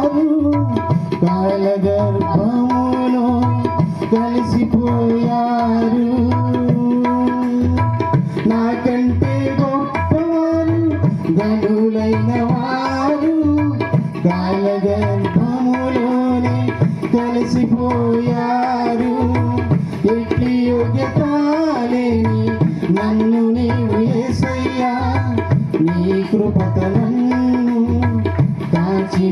వారు కాలగర్భములో కలిసిపోయారు. నాకంటే గొప్పవారు గనులైన వారు. కాల గర్భములోనే కలిసిపోయారు. ఎట్టి యోగ్యత లేని నన్ను నీవు ఏసయ్యా. నీ కృపత నన్ను కాచి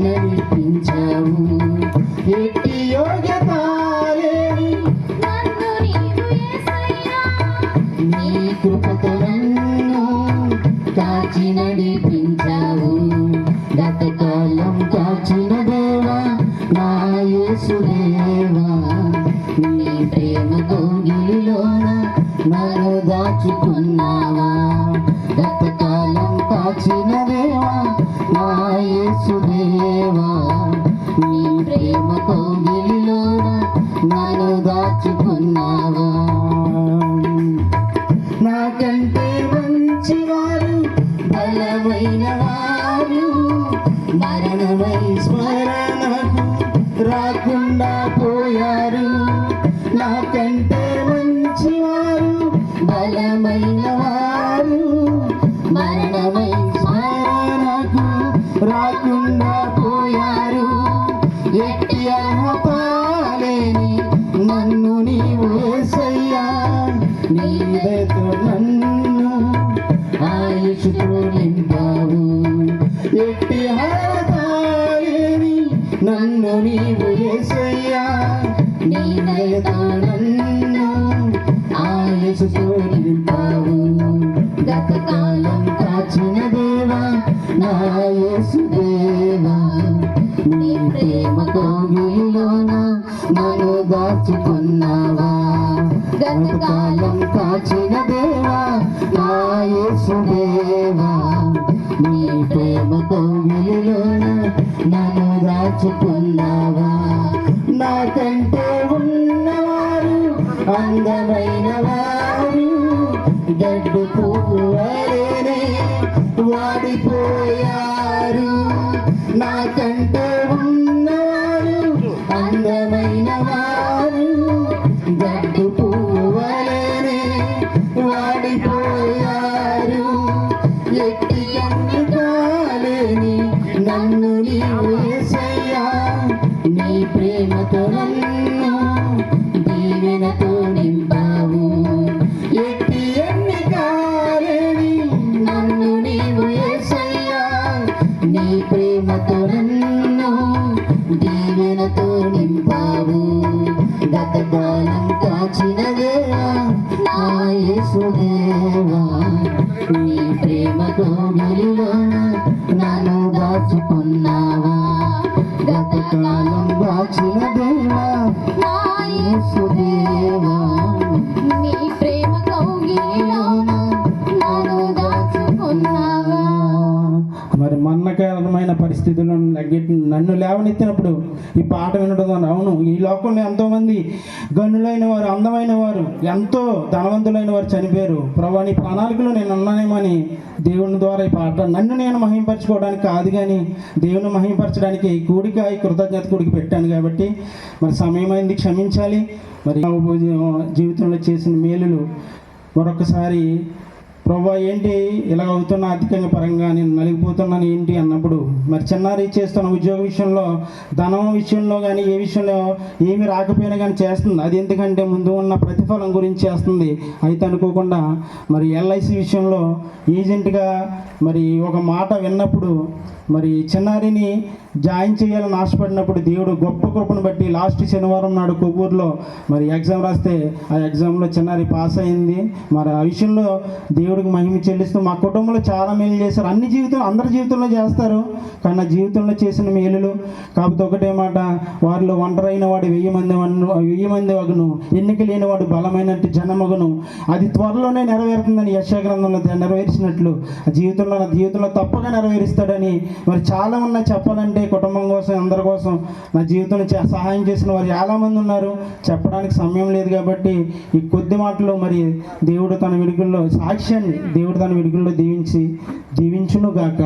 కృపతో నన్ను కాచి నడిపించావు గతకాలం కాచిన దేవా నా యేసుదేవా నీ ప్రేమ కోగిలిలోన నన్ను దాచుకున్నావా? గతకాలం కాచిన దేవా నా యేసుదేవా నీ ప్రేమ కోగిలిలోన నన్ను దాచుకున్నావా? నాకంటే మంచివారు బలమైన వారు. మరణమై స్మరణకు రాకుండా పోయారు. నాకంటే మంచివారు బలమైన వారు. మరణమై ఎట్టి అర్హత నన్ను నీవు ఏసయ్యా. నీవేతో నన్ను ఆయుషుతో నింపావు గతకాలం కాచిన దేవా నా యేసు దేవా. నీ ప్రేమ కోగిలిలోన నన్ను దాచుకున్నావా. గతకాలం కాచిన దేవా నా యేసు దేవా నీ ప్రేమ కోగిలిలోన నన్ను దాచుకున్నావా? నాకంటే ఉన్నవారు అందమైన వారు గడ్డు పువ్వు వలెనే వాడిపోయారు. నాకంటే ఉన్నవారు అందమైన వాడిపోయారు ఎట్టి కాలేని నన్ను నీ ప్రేమతో నన్ను దీవెనతో నింపావు. ఎట్టి ఎన్ని కాలేని నన్ను నీ కాచిన నీ ప్రేమతో వెలులోన నన్ను దాచుకున్నావా? గతకాలం దాచినదే మరి మన్నకరమైన పరిస్థితుల్లో నన్ను లేవనెత్తినప్పుడు ఈ పాట వినడం అవును ఈ లోకంలో ఎంతోమంది గనులైన వారు అందమైన వారు ఎంతో ధనవంతులైన వారు చనిపోయారు. ప్రభా నీ ప్రణాళికలో నేను ఉన్నానేమని దేవుని ద్వారా ఈ పాట నన్ను నేను మహింపరచుకోవడానికి కాదు కానీ దేవుని మహింపరచడానికి ఈ కూడిక ఈ కృతజ్ఞత కూడికి పెట్టాను కాబట్టి మరి సమయమైంది క్షమించాలి. మరి జీవితంలో చేసిన మేలులు మరొకసారి ప్రభా ఏంటి ఇలా అవుతున్న ఆర్థికంగా పరంగా నేను నలిగిపోతున్నాను ఏంటి అన్నప్పుడు? మరి చిన్నారి చేస్తున్న ఉద్యోగ విషయంలో ధనం విషయంలో కానీ ఏ విషయంలో ఏమి రాకపోయినా కానీ చేస్తుంది. అది ఎందుకంటే ముందు ఉన్న ప్రతిఫలం గురించి చేస్తుంది. అయితే అనుకోకుండా మరి ఎల్ఐసి విషయంలో ఏజెంట్గా మరి ఒక మాట విన్నప్పుడు మరి చిన్నారిని జాయిన్ చేయాలని ఆశపడినప్పుడు దేవుడు గొప్ప కృపను బట్టి లాస్ట్ శనివారం నాడు కొవ్వూరులో మరి ఎగ్జామ్ రాస్తే ఆ ఎగ్జామ్లో చిన్నారి పాస్ అయింది. మరి ఆ విషయంలో దేవుడికి మహిమ చెల్లిస్తూ మా కుటుంబంలో చాలా మేలు చేశారు. అన్ని జీవితం అందరి జీవితంలో చేస్తారు. కానీ నా జీవితంలో చేసిన మేలులు కాకపోతే ఒకటే మాట వారిలో ఒంటరైన వాడు వెయ్యి మంది వెయ్యి మంది వగును ఎన్నిక లేని వాడు బలమైనట్టు జనమగును. అది త్వరలోనే నెరవేరుతుందని యశాగ్రంథంలో నెరవేర్చినట్లు ఆ జీవితంలో నా జీవితంలో తప్పగా నెరవేరుస్తాడని మరి చాలా ఉన్నాయి చెప్పాలంటే కుటుంబం కోసం అందరి కోసం నా జీవితంలో చే- సహాయం చేసిన వారు చాలామంది ఉన్నారు. చెప్పడానికి సమయం లేదు కాబట్టి ఈ కొద్ది మాటలు మరి దేవుడు తన విడుగుల్లో సాక్ష్యాన్ని దేవుడు తన విడుగుల్లో దీవించి దీవించునుగాక